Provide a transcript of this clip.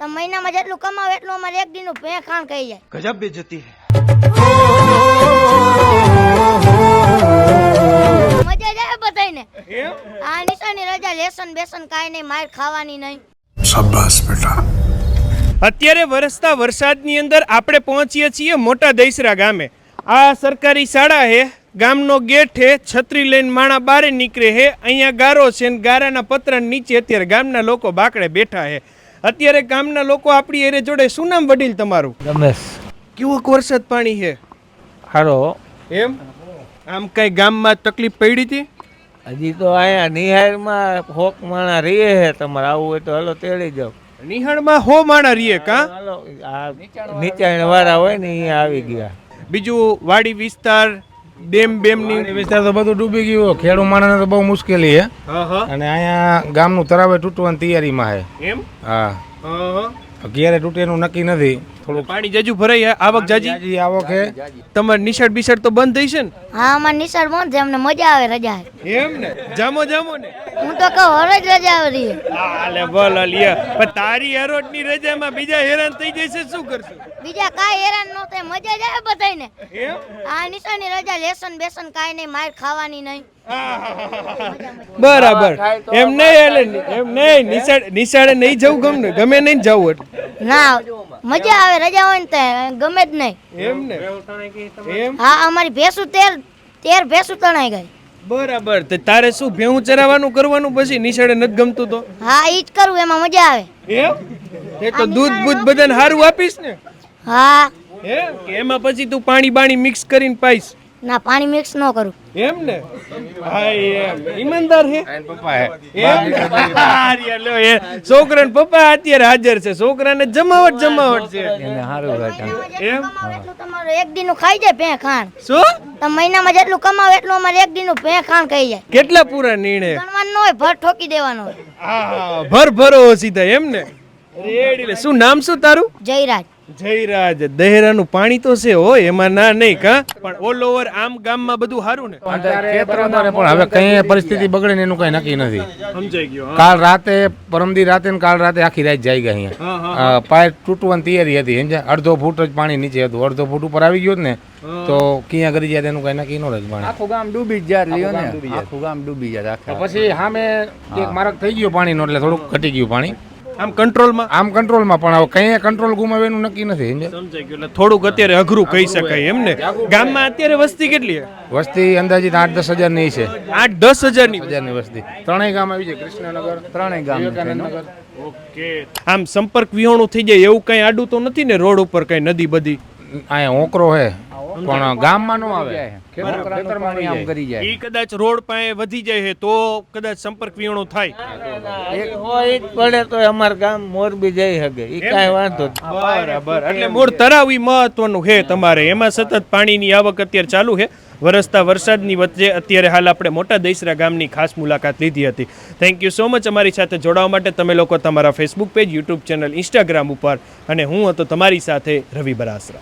તો મહિનામાં જેટલું કમાવે એટલું અમારે એક દિનનું ભે ખાણ કહી જાય. ગજબ બેજતી મજા જાય બધાયને. આ નિશાની રજા લેસન બેસન કાંઈ નહીં માર ખાવાની નહીં. શાબાશ બેટા. અત્યારે વરસતા વરસાદની અંદર આપણે પહોંચીએ છીએ મોટા દૈસરા ગામે. આ સરકારી શાળા હે ગામનો ગેટ હે છત્રી લઈને માણા બારે નીકળે હે અહીંયા ગારો છે ને ગારાના પતરા નીચે અત્યારે ગામના લોકો બાકડે બેઠા હે. અત્યારે ગામના લોકો આપણી એરે જોડે શું નામ વડીલ તમારું? રમેશ. કેવોક વરસાદ પાણી છે? હારો. એમ? આમ કઈ ગામમાં તકલીફ પડી હતી? હજી તો અહીંયા નિહાળમાં હોક માણા રહીએ છે તમારે. આવું હોય તો હલો તેડી જાઓ. નિહાળમાં હો માણા રીએ કા? નીચાણ વાળા હોય ને અહીંયા આવી ગયા. બીજું વાડી વિસ્તાર ડેમ બેમની વિસ્તાર તો બધું ડૂબી ગયું ખેડૂ માણસને તો બહુ મુશ્કેલી હા. હા અને અહીંયા ગામનું તરાવે તૂટવાની તૈયારીમાં છે એમ? હા. હા હા. ક્યારે તૂટે એનું નક્કી નથી. થોડુંક પાણી જાજુ ભરાય આવક જાજી? જાજી આવક હે. તમારે નિશાળ બિશાળ તો બંધ થઈ છે ને? હા અમાર નિશાળ બંધ છે અમને મજા આવે રજા એમ ને? જામો જામો ને? હું તો કહું હર જ રજા આવે રહી. આલે બોલ લિયા પણ તારી હરોટની રજામાં બીજા હેરાન થઈ જશે શું કરશું? બીજા કાઈ હેરાન ન થાય મજા જાય બધાને આ આ નિશાની રજા લેસન બેસન કાઈ નહીં માર ખાવાની નહીં. બરાબર. એમ નહીં એટલે એમ નહીં નિશાળ નિશાળે નહીં જવું ગમે ગમે નહીં જવું ના મજા આવે રજા હોય ને તો ગમે જ નહીં. એમ ને? એમ? હા અમારી ભેંસું તેર તેર ભેંસું તણાઈ ગઈ. બરાબર તો તારે શું ભેહું ચરાવવાનું કરવાનું પછી નિશાળે નથી ગમતું તો? હા ઈ જ કરું એમાં મજા આવે. એમ? એ તો દૂધ બૂધ બધાને સારું આપીશ ને? હા. હે? કે એમાં પછી તું પાણી બાણી મિક્સ કરીને પાઈશ. ના પાણી મિક્સ ન કરું. એમ ને? ભાઈ એમ. ઈમાનદાર હે? પપ્પા હે. એમ હારી લો એ છોકરાને પપ્પા અત્યારે હાજર છે. છોકરાને જમાવટ જમાવટ છે. એને હારું ઘટા એમ? તમારો એક દિનનું ખાઈ જાય ભે ખાણ. શું? તમે મહિનામાં જેટલું કમાવે એટલું અમારે એક દિનનું ભે ખાણ ખાઈ જાય. કેટલા પૂરા નિર્ણય? ગણવાનું ન હોય ભર ઠોકી દેવાનો હોય. હા ભર ભરો સીધા એમ ને? રેડી લે. શું નામ શું તારું? જયરાજ. જયરાજ દહેરાનું પાણી તો છે હોય એમાં ના નહીં કા? પણ ઓલ ઓવર આમ ગામમાં બધું સારું ને. પણ હવે કઈ પરિસ્થિતિ બગડે ને એનું કઈ નક્કી નથી. સમજાઈ ગયો કાલ રાતે પરમદી રાતે ને કાલ રાતે આખી રાત જાય ગયા અહીંયા. પાયર તૂટવાની તૈયારી હતી સમજ્યા? અડધો ફૂટ જ પાણી નીચે હતું. અડધો ફૂટ ઉપર આવી ગયું ને તો ક્યાં કરી જાય તેનું કઈ નક્કી નો રહે પાણી. આખું ગામ ડૂબી જ જાય લ્યો ને? આખું ગામ ડૂબી જાય પછી સામે એક મારક થઈ ગયું પાણીનો એટલે થોડુંક ઘટી ગયું પાણી. આમ કંટ્રોલમાં આમ કંટ્રોલમાં પણ હવે કઈ કંટ્રોલ ગુમાવે એનું નક્કી નથી સમજ્યા? સમજાઈ ગયું એટલે થોડુંક અત્યારે અઘરું કહી શકાય એમ ને. ગામમાં અત્યારે વસ્તી કેટલી છે? વસ્તી અંદાજિત આઠ દસ હજારની છે. આઠ દસ હજારની હજારની વસ્તી. ત્રણેય ગામ આવી છે કૃષ્ણનગર ત્રણેય ગામ વિવેકાનંદનગર ઓકે. આમ સંપર્ક વિહોણું થઈ જાય એવું કઈ આડું તો નથી ને? રોડ ઉપર કઈ નદી બધી અહીંયા ઓકરો હે. પણ ગામમાં ન આવે. ખેતરમાં આમ કરી જાય. એ કદાચ રોડ પાસે વધી જાય છે તો કદાચ સંપર્ક વિહોણું થાય. એક હોય જ પડે તો અમાર ગામ મોરબી જઈ શકે. એ કાંઈ વાંધો બરાબર. એટલે મૂળ તરાવી મહત્વનું છે તમારે. એમાં સતત પાણીની આવક અત્યારે ચાલુ છે. વરસતા વરસાદની વચ્ચે અત્યારે હાલ આપણે મોટા દૈસરા ગામની ખાસ મુલાકાત લીધી હતી. થેન્ક યુ સો મચ અમારી સાથે જોડાવા માટે. તમે લોકો તમારા Facebook page YouTube channel Instagram ઉપર. અને હું હતો તમારી સાથે રવિ બરાસરા.